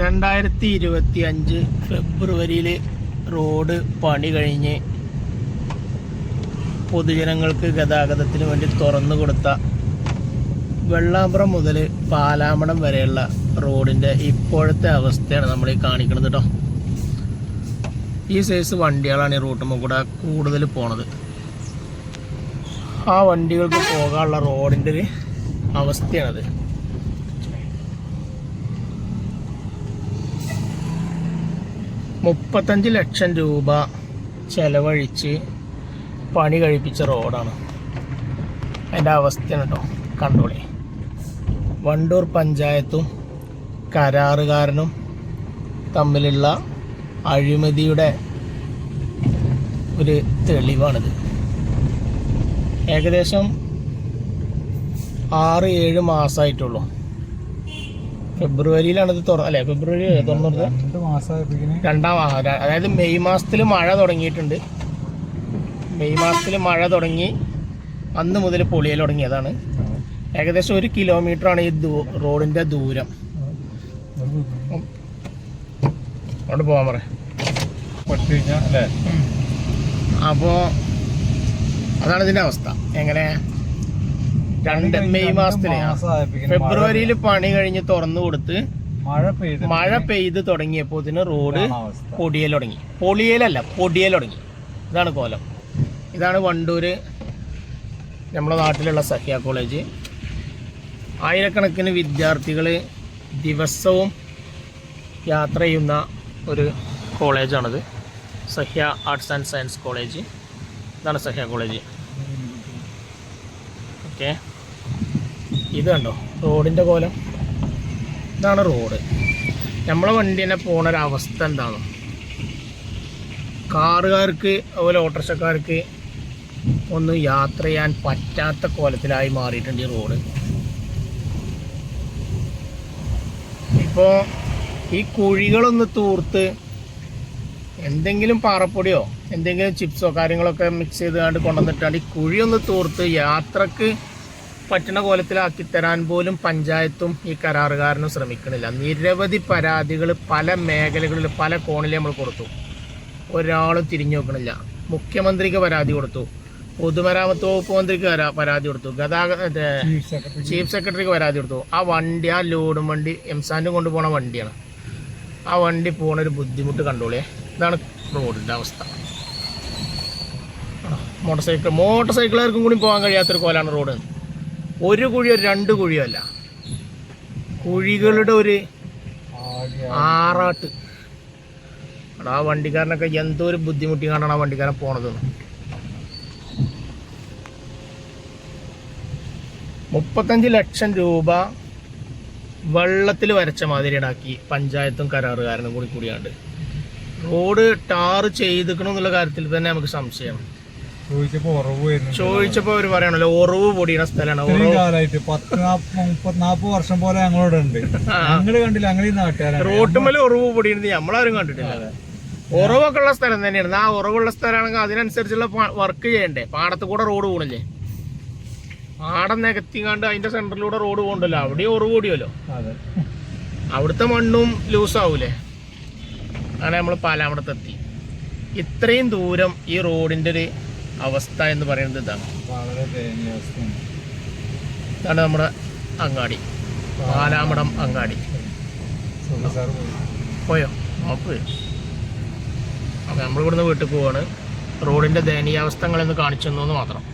രണ്ടായിരത്തി ഇരുപത്തി അഞ്ച് ഫെബ്രുവരിയിൽ റോഡ് പണി കഴിഞ്ഞ് പൊതുജനങ്ങൾക്ക് ഗതാഗതത്തിന് വേണ്ടി തുറന്നു കൊടുത്ത വെള്ളാമ്പ്രം മുതൽ പാലാമടം വരെയുള്ള റോഡിന്റെ ഇപ്പോഴത്തെ അവസ്ഥയാണ് നമ്മൾ ഈ കാണിക്കുന്നത് കേട്ടോ ഈ സൈസ് വണ്ടികളാണ് ഈ റൂട്ടുമ്പോൾ കൂടെ കൂടുതൽ പോണത്. ആ വണ്ടികൾക്ക് പോകാനുള്ള റോഡിന്റെ ഒരു അവസ്ഥയാണത്. മുപ്പത്തഞ്ച് ലക്ഷം രൂപ ചെലവഴിച്ച് പണി കഴിപ്പിച്ച റോഡാണ്. അതിന്റെ അവസ്ഥയാണ് കേട്ടോ കണ്ടോളി. വണ്ടൂർ പഞ്ചായത്തും കരാറുകാരനും തമ്മിലുള്ള അഴിമതിയുടെ ഒരു തെളിവാണിത്. ഏകദേശം ആറ് ഏഴ് മാസമായിട്ടുള്ളൂ ഫെബ്രുവരിയിലാണ് ഇത് തുറ അല്ലേ? ഫെബ്രുവരി തുറന്നത് രണ്ട് മാസം അതായത് മെയ് മാസത്തിൽ മഴ തുടങ്ങിയിട്ടുണ്ട്. മെയ് മാസത്തിൽ മഴ തുടങ്ങി അന്ന് മുതൽ പൊളിയൽ തുടങ്ങിയതാണ്. ഏകദേശം ഒരു കിലോമീറ്റർ ആണ് ഈ റോഡിന്റെ ദൂരം. അവിടെ പോകാൻ പറ. അപ്പോൾ അതാണ് ഇതിന്റെ അവസ്ഥ. എങ്ങനെ? രണ്ട് മെയ് മാസത്തിന് ഫെബ്രുവരിയിൽ പണി കഴിഞ്ഞ് തുറന്നു കൊടുത്ത് മഴ പെയ്ത് മഴ പെയ്ത് തുടങ്ങിയപ്പോ ഇതിന് റോഡ് പൊടിയൽ തുടങ്ങി. പൊളിയലല്ല പൊടിയൽ തുടങ്ങി. ഇതാണ് കോലം. ഇതാണ് വണ്ടൂര് നമ്മുടെ നാട്ടിലുള്ള സഹ്യ കോളേജ്. ആയിരക്കണക്കിന് വിദ്യാർത്ഥികൾ ദിവസവും യാത്ര ചെയ്യുന്ന ഒരു കോളേജാണിത്. Sahya arts and science college. ഇതാണ് സഹ്യ കോളേജ്. ഓക്കെ. ഇത് കണ്ടോ? റോഡിന്റെ കോലം. ഇതാണ് റോഡ്. നമ്മളെ വണ്ടി തന്നെ പോണ ഒരു അവസ്ഥ എന്താണ്? കാറുകാർക്ക് അതുപോലെ ഓട്ടോറിക്ഷക്കാർക്ക് ഒന്നും യാത്ര ചെയ്യാൻ പറ്റാത്ത കോലത്തിലായി മാറിയിട്ടുണ്ട് ഈ റോഡ്. ഇപ്പോൾ ഈ കുഴികളൊന്ന് തൂർത്ത് എന്തെങ്കിലും പാറപ്പൊടിയോ എന്തെങ്കിലും ചിപ്സോ കാര്യങ്ങളൊക്കെ മിക്സ് ചെയ്ത് കണ്ട് കൊണ്ടുവന്നിട്ടാണ് ഈ കുഴിയൊന്ന് തൂർത്ത് യാത്രയ്ക്ക് പറ്റുന്ന കോലത്തിലാക്കി തരാൻ പോലും പഞ്ചായത്തും ഈ കരാറുകാരനും ശ്രമിക്കണില്ല. നിരവധി പരാതികൾ പല മേഖലകളിൽ പല കോണിൽ നമ്മൾ കൊടുത്തു. ഒരാളും തിരിഞ്ഞു നോക്കണില്ല. മുഖ്യമന്ത്രിക്ക് പരാതി കൊടുത്തു. പൊതുമരാമത്ത് വകുപ്പ് മന്ത്രിക്ക് പരാതി കൊടുത്തു. ഗതാഗത ചീഫ് സെക്രട്ടറിക്ക്. പരാതി കൊടുത്തു. ആ വണ്ടി ആ ലോഡും വണ്ടി എംസാൻഡ് കൊണ്ടുപോണ വണ്ടിയാണ്. ആ വണ്ടി പോണ ഒരു ബുദ്ധിമുട്ട് കണ്ടോളിയേ. ഇതാണ് റോഡിന്റെ അവസ്ഥ. മോട്ടോർ സൈക്കിൾ മോട്ടോർ സൈക്കിളുകാർക്കും കൂടി പോകാൻ കഴിയാത്തൊരു കോലാണ് റോഡ്. ഒരു കുഴിയോ രണ്ട് കുഴിയോ അല്ല കുഴികളുടെ ഒരു ആറാട്ട്. ആ വണ്ടിക്കാരനൊക്കെ എന്തോ ഒരു ബുദ്ധിമുട്ടി കാണാണ് ആ വണ്ടിക്കാരൻ പോണതെന്ന് മുപ്പത്തഞ്ച് ലക്ഷം രൂപ വെള്ളത്തിൽ വരച്ച മാതിരി ഇടാക്കി പഞ്ചായത്തും കരാറുകാരനും കൂടി കൂടിയാണ്ട്. റോഡ് ടാർ ചെയ്തിക്കണം എന്നുള്ള കാര്യത്തിൽ തന്നെ നമുക്ക് സംശയമാണ് ചോദിച്ചപ്പോ അവർ പറയണല്ലോ ഉറവ് പൊടിയണ സ്ഥലമാണ്. കാലമായിട്ട് പത്ത് മുപ്പത് നാപ്പത് വർഷം പോലെ ഞങ്ങളോട് ഉണ്ട്. ഞങ്ങൾ കണ്ടില്ല ഞങ്ങൾ ഈ നാട്ടുകാരാണ് റോട്ടുമ്മൽ ഉറവ് പൊടിയുന്നത് നമ്മളാരും കണ്ടിട്ടില്ല. ഉറവൊക്കെ ഉള്ള സ്ഥലം തന്നെയാണ്. ആ ഉറവുള്ള സ്ഥലമാണെങ്കിൽ അതിനനുസരിച്ചുള്ള വർക്ക് ചെയ്യണ്ടേ. പാടത്ത് കൂടെ റോഡ് പോകണില്ലേ പാടം നികത്തിങ്ങാണ്ട് അതിന്റെ സെന്ററിലൂടെ റോഡ് പോകണ്ടല്ലോ അവിടെ ഉറവ് കൂടിയല്ലോ അതെ. അവിടുത്തെ മണ്ണും ലൂസ് ആവൂലേ? അങ്ങനെ നമ്മൾ പാലാമടത്തെത്തി. ഇത്രയും ദൂരം ഈ റോഡിന്റെ ഒരു അവസ്ഥ എന്ന് പറയുന്നത് ഇതാണ്. ഇതാണ് നമ്മുടെ അങ്ങാടി. പാലാമടം അങ്ങാടി. പോയോ. നോക്ക് അപ്പം നമ്മളിവിടുന്ന് വീട്ടിൽ പോവാണ്. റോഡിന്റെ ദയനീയാവസ്ഥകളെന്ന് കാണിച്ചു തന്നു മാത്രം.